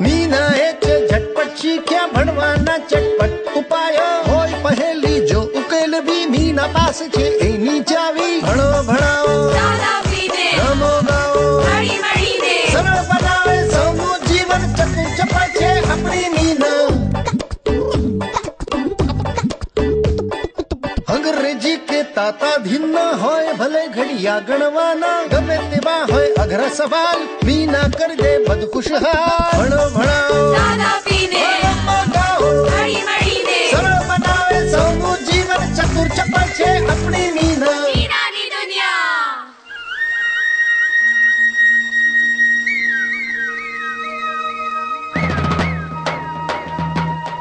મીનાએ છે ઝટપટ શીખ્યા ભણવાના ચટપટ ઉપાયો. હોય પહેલી જો ઉકેલ બી મીના પાસે છે. એની ચાવી તાતા ભિન્ન હોય ભલે ઘડિયા ગણવાના ગમે તેવા હોય અઘરા સવાલ મીના કરી દે બધું ખુશહાલ ભણો ભણાવો. સરળ બનાવે સૌનું જીવન ચતુર ચપળ છે આપણી મીના.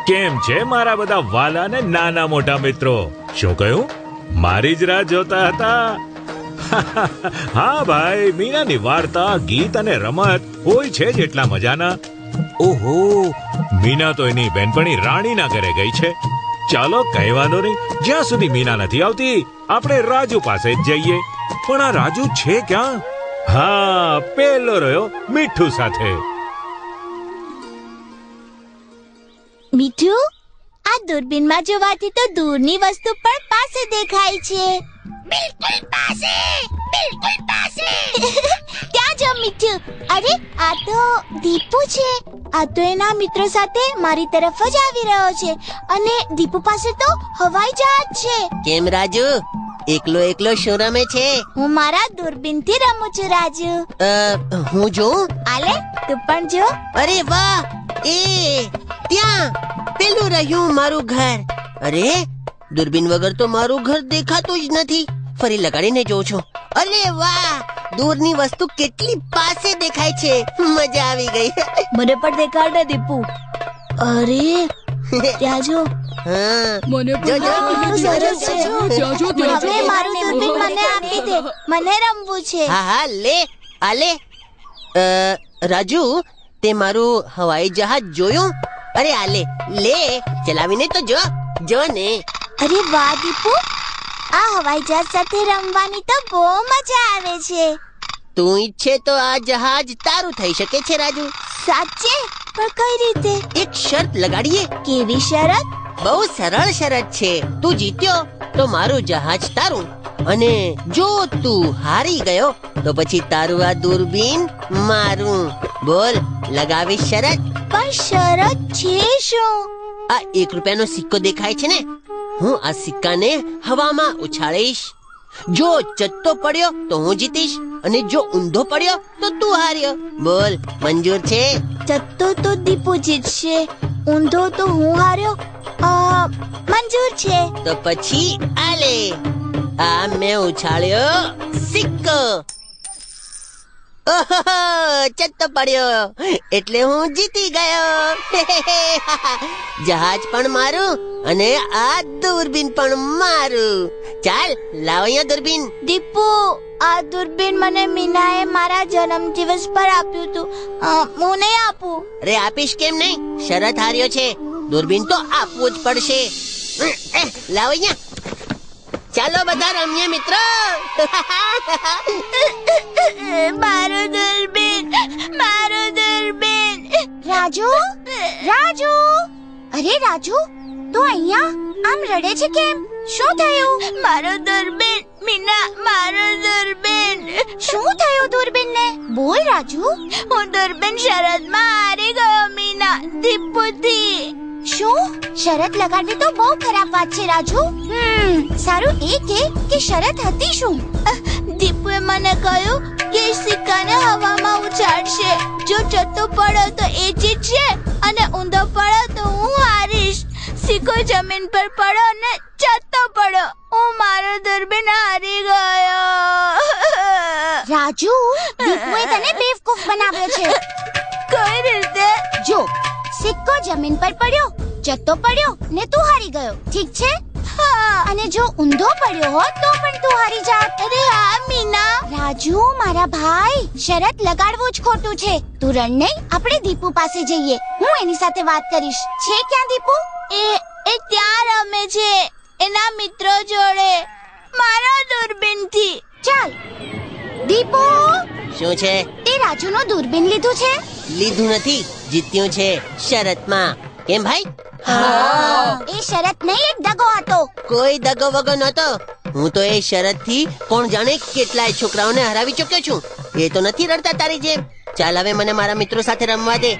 કેમ છે મારા બધા વાલા ને નાના મોટા મિત્રો? શું કહ્યું? મારી જ રાહ જોતા હતા. હા ભાઈ મીનાની વાર્તા, ગીત અને રમત હોય છે જ એટલા મજાના. ઓહો, મીના તો એની બેનપણી રાણીના ઘરે ગઈ છે. ચાલો કઈ વાંધો નહીં, જ્યાં સુધી મીના નથી આવતી, આપણે રાજુ પાસે જ જઈએ. પણ આ રાજુ છે ક્યાં? હા, પેલો રહ્યો મીઠું સાથે. મીઠું? આ દૂરબીનમાં જોવાથી તો દૂરની વસ્તુ પણ પાસે દેખાય છે. બિલકુલ પાસે! બિલકુલ પાસે! ત્યાં જો મીઠું અરે આ તો દીપુ છે. આ તો એના મિત્રો સાથે મારી તરફ જ આવી રહ્યો છે. અને દીપુ પાસે તો હવાઈ જહાજ છે. કેમ રાજુ? એકલો એકલો શું રમે છે? હું મારા દૂરબીનથી રમું છું રાજુ. અ, હું જોઉં? આલે તું પણ જો. અરે વાહ! એ ત્યાં! પેલું રહ્યું મારું ઘર. અરે દૂરબીન વગર તો મારું ઘર દેખાતું જ નથી. ફરી લગાડીને જોઉં છું. અરે વાહ દૂરની વસ્તુ કેટલી પાસે દેખાય છે. મજા આવી ગઈ. મને પણ દેખાડ ને દીપુ. અરે ત્યાં જો. મને મારું દૂરબીન મને આપી દે. મને રમવું છે. હા હા લે આ લે. રાજુ તે મારું હવાઈ જહાજ જોયું? અરે આ લે લે ચલાવીને તો જો જો ને. અરે વાહ દીપુ આ હવાઈ જહાજ સાથે રમવાની તો બહુ મજા આવે છે. તું ઈચ્છે તો આ જહાજ તારું થઈ શકે છે રાજુ. સાચે? પણ કઈ રીતે? એક શરત લગાડીએ. કેવી શરત? બહુ સરળ શરત છે. તું જીત્યો તો મારું જહાજ તારું. અને જો તું હારી ગયો તો પછી તારું આ દૂરબીન મારું. બોલ લગાવી શરત? પણ શરત છે શું? આ એક રૂપિયાનો સિક્કો દેખાય છે ને? હું આ સિક્કાને હવામાં ઉછાળીશ. જો ચત્તો પડ્યો તો હું જીતીશ અને જો ઊંધો પડ્યો તો તું હાર્યો. બોલ મંજૂર છે? ચત્તો તો દીપુ જીતશે ઊંધો તો હું હાર્યો. મંજૂર છે. તો પછી આલે. આ મેં ઉછાળ્યો સિક્કો. ઓહો ચત્તો પડ્યો. એટલે હું જીતી ગયો. જહાજ પણ મારું અને આ દૂરબીન પણ મારું. ચાલ લાવ અહીંયા દૂરબીન. દીપુ આ દૂરબીન મને મીનાએ મારા જન્મ દિવસ પર આપ્યું હતું. હું નહીં આપું? અરે આપીશ કેમ નહીં? શરત હાર્યો છે. દૂરબીન તો આપવું જ પડશે. લાવ અહીંયા. ચાલો બધા રમીએ મિત્રો. મારું દૂરબીન મારું દૂરબીન રાજુ? રાજુ? અરે રાજુ તું અહીંયા આમ રડે છે કેમ? શું થયું? મારું દૂરબીન મીના મારું દૂરબીન શું થયું દૂરબીનને? બોલ રાજુ. હું દૂરબીન શરતમાં હારી ગયો મીના. દીપુથી. શું? શરત લગાડવી તો બહુ ખરાબ વાત છે રાજુ. હમ સારું એ કે કે શરત હતી શું? દીપુએ મને કહ્યું કે સિક્કાને હવામાં ઉછાળશે. જો જતો પડો તો એ જીતશે અને ઊંધો પડો તો હું હારીશ. સિક્કો જમીન પર પડો ને જતો પડો હું મારો દુર્બીન હારી ગયો. રાજુ દીપુએ તને બેવકૂફ બનાવ્યો છે. કઈ રીતે? જો સિક્કો જમીન પર પડ્યો જત્તો પડ્યો ને તું હારી ગયો. ઠીક છે? હા અને જો ઊંધો પડ્યો હોત તો પણ તું હારી જાત. અરે હા મીના. રાજુ મારા ભાઈ શરત લગાડવું જ ખોટું છે. તું રણ નહીં આપણે દીપુ પાસે જઈએ. હું એની સાથે વાત કરીશ. છે ક્યાં દીપુ? એ એ ત્યાં રમે છે એના મિત્રો જોડે. મારા દૂરબીનથી. ચાલ. દીપુ! શું છે? તે રાજુનું દૂરબીન લીધું છે? લીધું નથી. જીત્યું છે શરતમાં. કેમ ભાઈ? એ શરત નહીં એક દગો હતો. કોઈ દગો વગો નહોતો. હું તો એ શરતથી કોણ જાણે કેટલાય છોકરાઓને હરાવી ચૂક્યો છું. એ તો નથી રડતા તારી જેમ. ચાલ હવે મને મારા મિત્રો સાથે રમવા દે.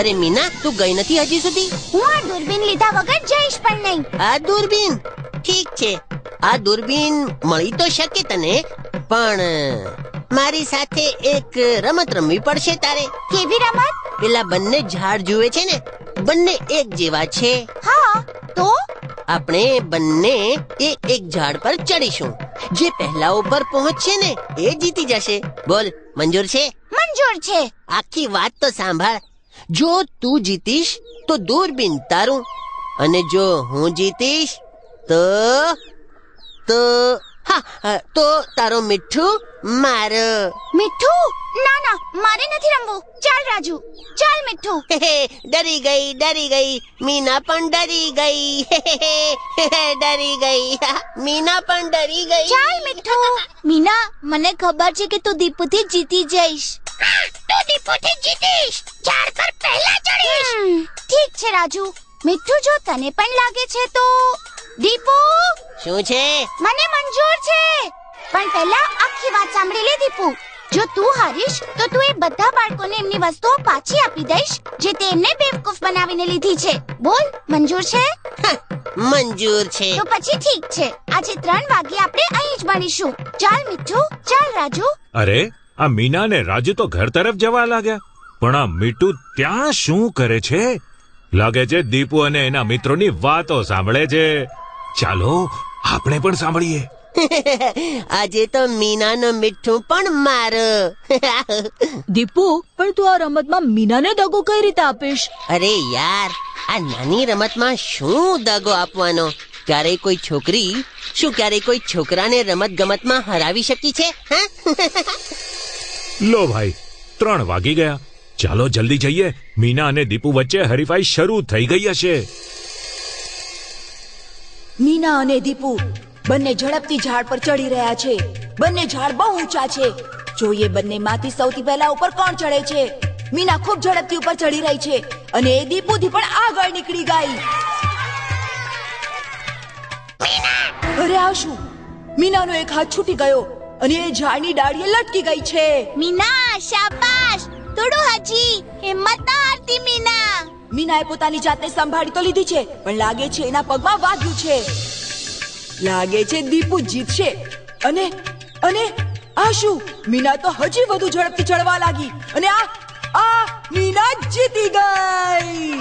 અરે મીના તું ગઈ નથી હજી સુધી? હું આ દૂરબીન લીધા વગર જઈશ પણ નહીં. આ દૂરબીન? ઠીક છે. આ દૂરબીન મળી તો શકે તને પણ મારી સાથે એક રમત રમવી પડશે તારે. કેવી રમત? પેલા બંને ઝાડ જુએ છે ને બંને એક જેવા છે. હા તો? આપણે બંને એ એક ઝાડ પર ચડીશું. જે પહેલા ઉપર પહોંચશે ને એ જીતી જશે. બોલ મંજૂર છે? મંજૂર છે. આખી વાત તો સાંભળ. જો તું જીતીશ તો દૂરબીન તારું. અને જો હું જીતીશ તો તો હા હા, તો તારો મીઠું મારો મીઠું ના ના મારે નથી રમવું ચાલ રાજુ ચાલ મીઠું હે, હે, ડરી ગઈ ડરી ગઈ મીના પણ ડરી ગઈ હે, હે, હે, ડરી ગઈ હા, મીના પણ ડરી ગઈ ચાલ મીઠું મીના મને ખબર છે કે તું દીપુથી જીતી જઈશ તું દીપુથી જીતીશ ઝાડ પર પહેલા ચડીશ ઠીક છે રાજુ મીઠું જો તને પણ લાગે છે તો દીપુ? શું છે? મને મંજૂર છે. પણ પહેલા આખી વાત સાંભળી લે દીપુ. જો તું હારીશ તો તું એ બધા બાળકોને એમની વસ્તુઓ પાછી આપી દઈશ જે તેમને બેવકૂફ બનાવીને લીધી છે. બોલ મંજૂર છે? મંજૂર છે. તો પછી ઠીક છે. આજે ત્રણ વાગે આપણે અહીં જ મળીશું ચાલ મીઠું. ચાલ રાજુ. અરે આ મીના ને રાજુ તો ઘર તરફ જવા લાગ્યા. પણ આ મીઠું ત્યાં શું કરે છે? લાગે છે દીપુ અને એના મિત્રોની વાતો સાંભળે છે. ચાલો આપણે પણ સાંભળીએ. આજે તો મીનાનો મીઠું પણ મારો. દીપુ પણ તું આ રમતમાં મીનાને દગો કઈ રીતે આપીશ? અરે યાર આ નાની રમતમાં શું દગો આપવાનો? ક્યારેય કોઈ છોકરી શું ક્યારેય કોઈ છોકરાને રમત ગમતમાં હરાવી શકી છે હા? લો ભાઈ ત્રણ વાગી ગયા. ચાલો જલ્દી જઈએ. મીના અને દીપુ વચ્ચે હરીફાઈ શરૂ થઈ ગઈ હશે. મીના અને દીપુ બંને ઝડપથી ઝાડ પર ચડી રહ્યા છે. બંને ઝાડ બહુ ઊંચા છે. જોઈએ બંનેમાંથી સૌથી પહેલા ઉપર કોણ ચડે છે? મીના ખૂબ ઝડપથી ઉપર ચડી રહી છે અને એ દીપુથી પણ આગળ નીકળી ગઈ. અરે આ શું મીનાનો એક હાથ છૂટી ગયો અને એ ઝાડની ડાળીએ લટકી ગઈ છે. મીના શાબાશ થોડું હજી. હિંમત ના હારતી મીના. મીનાએ પોતાની જાતને સંભાળી તો લીધી છે પણ લાગે છે એના પગમાં વાગ્યું છે. લાગે છે દીપુ જીતશે. અને અને આ શું? મીના તો હજી વધુ ઝડપથી ચડવા લાગી. અને આ આ મીના જીતી ગઈ.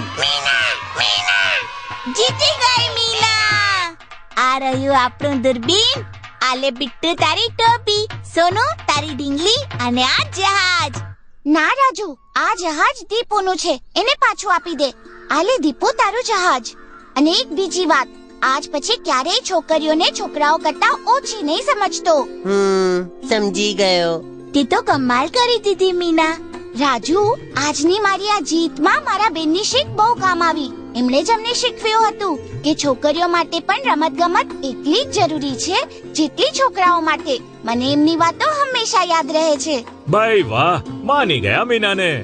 જીતી ગઈ મીના. આ રહ્યું આપણું દૂરબીન. આલે બિટ્ટુ તારી ટોપી સોનું તારી ઢીંગલી અને આ જહાજ. ના રાજુ આ જહાજ દીપુનું છે. એને પાછું આપી દે. આલે દીપો તારું જહાજ. અને એક બીજી વાત આજ પછી ક્યારેય છોકરીઓને છોકરાઓ કરતા ઓછી નહીં સમજતો. હમ સમજી ગયો. તે તો કમાલ કરી દીધી મીના. રાજુ આજની મારી આ જીતમાં મારા બેનની શીખ બહુ કામ આવી. એમણે જ અમને શીખવ્યું હતું કે છોકરીઓ માટે પણ રમતગમત એટલી જ જરૂરી છે જેટલી છોકરાઓ માટે. મને એમની વાતો હંમેશા યાદ રહે છે. ભાઈ વાહ માની ગયા મીનાને.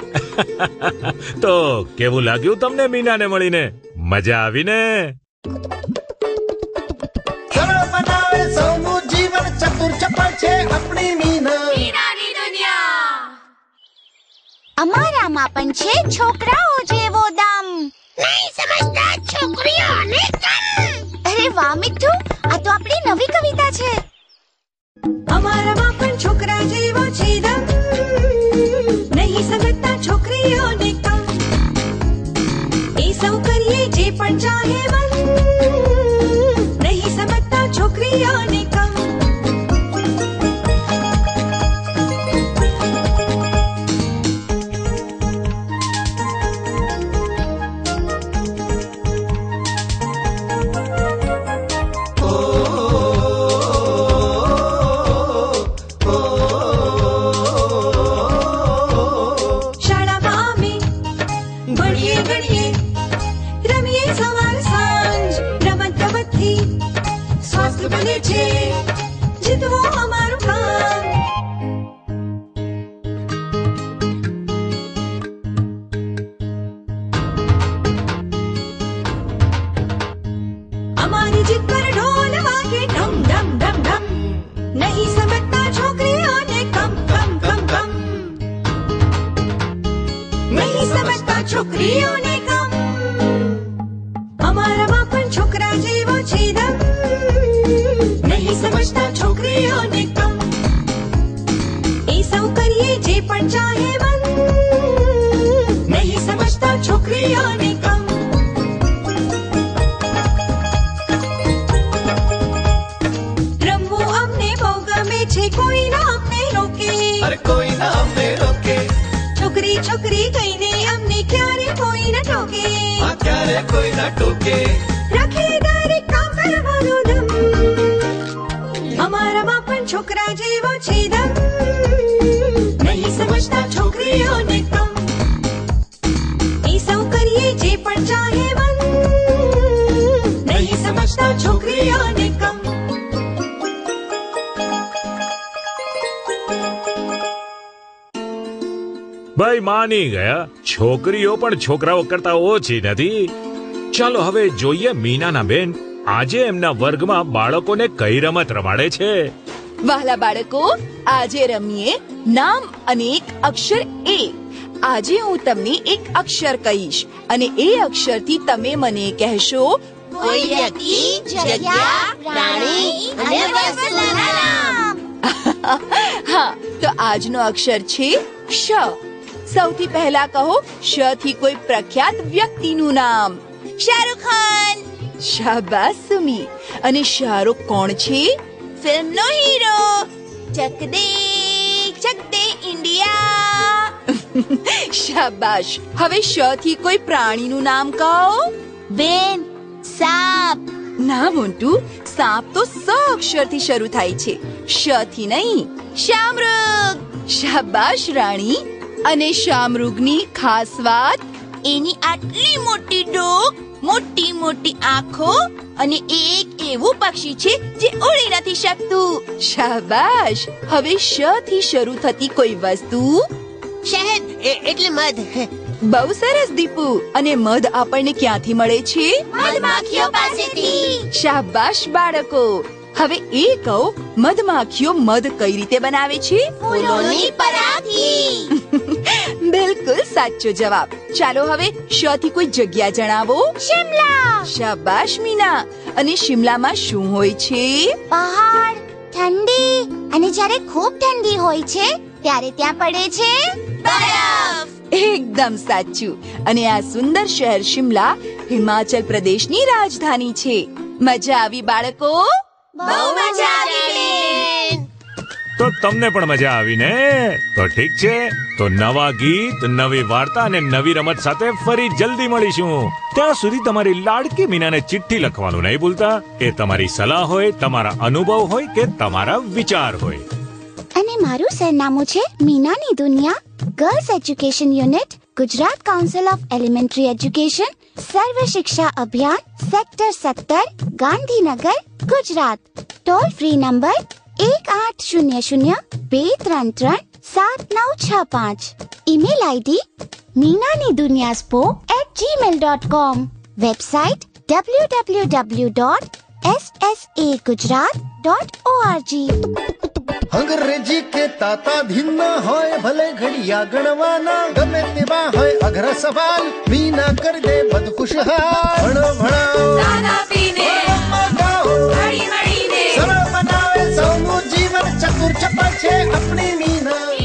તો કેવું લાગ્યું તમને મીનાને મળીને? મજા આવીને? સરળ બનાવે સૌનું જીવન ચતુર ચપળ છે આપણી મીના. અમારામાં પણ છે છોકરાઓ જેવો દમ. નહીં સમજતા છોકરીઓને અરે વાહ મિઠ્ઠુ આ તો આપણી નવી કવિતા છે. અમારામાં પણ કરીએ જે પણ ચાહે મન નહીં સમજતા છોકરીઓને ભણીએ ગણીએ. રમીએ સવાર સાંજ રમત ગમતથી સ્વાસ્થ્ય બને છે. છોકરીઓને કામ અમારામાં પણ છોકરા જેવો છે દમ નહીં સમજતા છોકરીઓને કામ એ સૌ કરીએ જે પણ ચાહે મન નહીં સમજતા છોકરીઓને કામ રમવું અમને બહુ ગમે છે કોઈ ના અમને રોકે અરે કોઈ ના અમને રોકે છોકરી છોકરી કહીને અમને ક્યારે કોઈ ન ટોકે. આ ક્યારે કોઈ ન ટોકે. રાખે દરેક કામ કરવાનો દમ અમારામાં પણ છોકરા જેવો છે ભાઈ માની ગયા. છોકરીઓ પણ છોકરાઓ કરતા ઓછી નથી. ચાલો હવે જોઈએ મીનાના બેન. આજે એમના વર્ગમાં બાળકોને કઈ રમત રમાડે છે? વહાલા બાળકો આજે રમીએ નામ અને એક અક્ષર એ. આજે હું તમને એક અક્ષર કહીશ અને એ અક્ષરથી તમે મને કહેશો કોઈ વ્યક્તિ જગ્યા પ્રાણી અને વસ્તુના નામ. હા તો આજનો અક્ષર છે શ સૌથી પહેલા કહો શ થી કોઈ પ્રખ્યાત વ્યક્તિનું નામ. શાહરુખ ખાન. શાબાશ સુમી અને શાહરુખ કોણ છે? ફિલ્મનો હીરો. ચક દે ચક દે ઇન્ડિયા. શાબાશ. હવે શ થી કોઈ પ્રાણીનું નામ કહો. બેન સાપ. ના મોન્ટુ સાપ તો સ અક્ષરથી શરૂ થાય છે. શ થી નહીં. શામૃગ શાબાશ રાણી. અને શામૃગની ખાસ વાત? એની આટલી મોટી ડોક મોટી મોટી આંખો અને એક એવું પક્ષી છે જે ઉડી નથી શકતું. શાબાશ! હવે શ થી શરૂ થતી કોઈ વસ્તુ? શહેદ એટલે મધ. બહુ સરસ દીપુ. અને મધ આપણને ક્યાંથી મળે છે? મધમાખીઓ પાસેથી. શાબાશ બાળકો! હવે એ કહો મધમાખીઓ મધ કઈ રીતે બનાવે છે? ફૂલોની પરાગથી. બિલકુલ સાચો જવાબ. ચાલો હવે શ થી કોઈ જગ્યા જણાવો. શિમલા. શાબાશ મીના. અને શિમલામાં શું હોય છે? પહાડ ઠંડી અને જ્યારે ખૂબ ઠંડી હોય છે ત્યારે ત્યાં પડે છે બરફ. એકદમ સાચું. અને આ સુંદર શહેર શિમલા હિમાચલ પ્રદેશની રાજધાની છે. મજા આવી બાળકો? બહુ મજા આવી તો તમને પણ મજા આવી ને તો ઠીક છે, તો નવા ગીત, નવી વાર્તા અને નવી રમત સાથે ફરી જલ્દી મળીશું. ત્યાં સુધી તમારી લાડકી મીનાને ચિઠ્ઠી લખવાનું નહીં ભૂલતા. એ તમારી સલાહ હોય, તમારા અનુભવ હોય કે તમારા વિચાર હોય. અને મારું સરનામું છે મીનાની દુનિયા girls education unit Gujarat council of elementary education Sarva Shiksha Abhiyan, sector સત્તર, Gandhinagar, Gujarat. Toll free number એક આઠ શૂન્ય શૂન્ય બે ત્રણ ત્રણ સાત નવ છ પાંચ ઈમેલ આઈડી મીનાની દુનિયા સ્પો at Gmail dot com website W W W dot S S A Gujarat dot O R G અંગ્રેજી કે તાતા ધીના હોય ભલે ઘડિયા ગણવાના ગમે તેવા હોય અઘરા સવાલ મીના કર દે બધ ખુશહાલ ભણો ભણાવો સૌનું જીવન ચતુર ચપળ છે આપણી મીના.